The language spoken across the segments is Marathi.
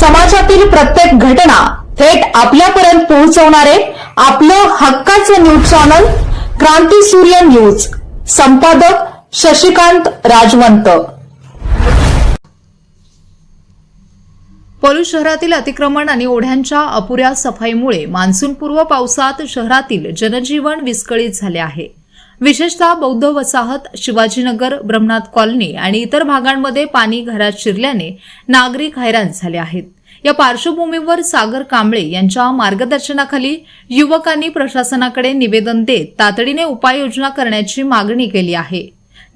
समाजातील प्रत्येक घटना थेट आपल्यापर्यंत पोहोचवणारे आपलं हक्काचं न्यूज चॅनल क्रांती सूर्य न्यूज. संपादक शशिकांत राजवंत. पलूस शहरातील अतिक्रमण आणि ओढ्यांच्या अपुऱ्या सफाईमुळे मान्सूनपूर्व पावसात शहरातील जनजीवन विस्कळीत झाले आहे. विशेषतः बौद्ध वसाहत शिवाजीनगर ब्रह्मनाथ कॉलनी आणि इतर भागांमध्ये पाणी घरात शिरल्याने नागरिक हैराण झाले आहेत. या पार्श्वभूमीवर सागर कांबळे यांच्या मार्गदर्शनाखाली युवकांनी प्रशासनाकडे निवेदन देत तातडीने उपाययोजना करण्याची मागणी केली आहे.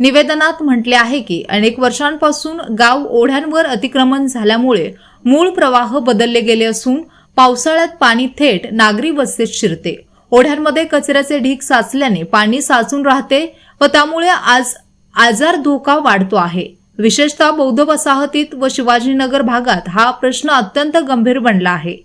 निवेदनात म्हटले आहे की अनेक वर्षांपासून गाव ओढ्यांवर अतिक्रमण झाल्यामुळे मूळ प्रवाह बदलले गेले असून पावसाळ्यात पाणी थेट नागरी वस्तीत शिरते. ओढ्यांमध्ये कचऱ्याचे ढीग साचल्याने पाणी साचून राहते व त्यामुळे आज आजार धोका वाढतो आहे. विशेषतः बौद्ध वसाहतीत व शिवाजीनगर भागात हा प्रश्न अत्यंत गंभीर बनला आहे.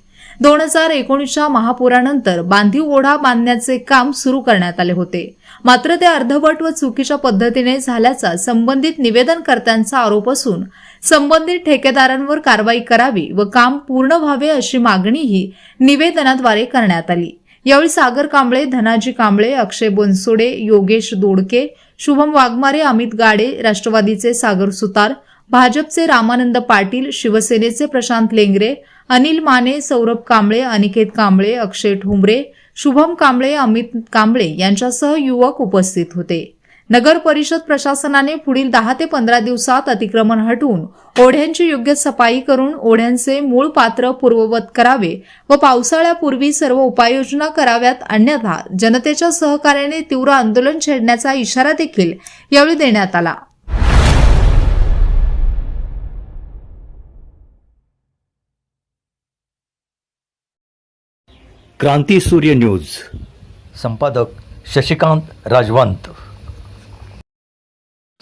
दोन हजार एकोणीसच्या महापुरानंतर बांधीव ओढा बांधण्याचे काम सुरू करण्यात आले होते. मात्र ते अर्धवट व चुकीच्या पद्धतीने झाल्याचा संबंधित निवेदनकर्त्यांचा आरोप असून संबंधित ठेकेदारांवर कारवाई करावी व काम पूर्ण व्हावे अशी मागणीही निवेदनाद्वारे करण्यात आली. यावेळी सागर कांबळे धनाजी कांबळे अक्षय बनसोडे योगेश दोडके शुभम वाघमारे अमित गाडे राष्ट्रवादीचे सागर सुतार भाजपचे रामानंद पाटील शिवसेनेचे प्रशांत लेंगरे अनिल माने सौरभ कांबळे अनिकेत कांबळे अक्षय ठोंबरे शुभम कांबळे अमित कांबळे यांच्यासह युवक उपस्थित होते. नगर परिषद प्रशासनाने पुढील दहा ते पंधरा दिवसात अतिक्रमण हटवून ओढ्यांची योग्य सफाई करून ओढ्यांचे मूळ पात्र पूर्ववत करावे व पावसाळ्यापूर्वी सर्व उपाययोजना कराव्यात अन्यथा जनतेच्या सहकार्याने तीव्र आंदोलन छेडण्याचा इशारा देखील यावेळी देण्यात आला. क्रांती सूर्य न्यूज. संपादक शशिकांत राजवंत.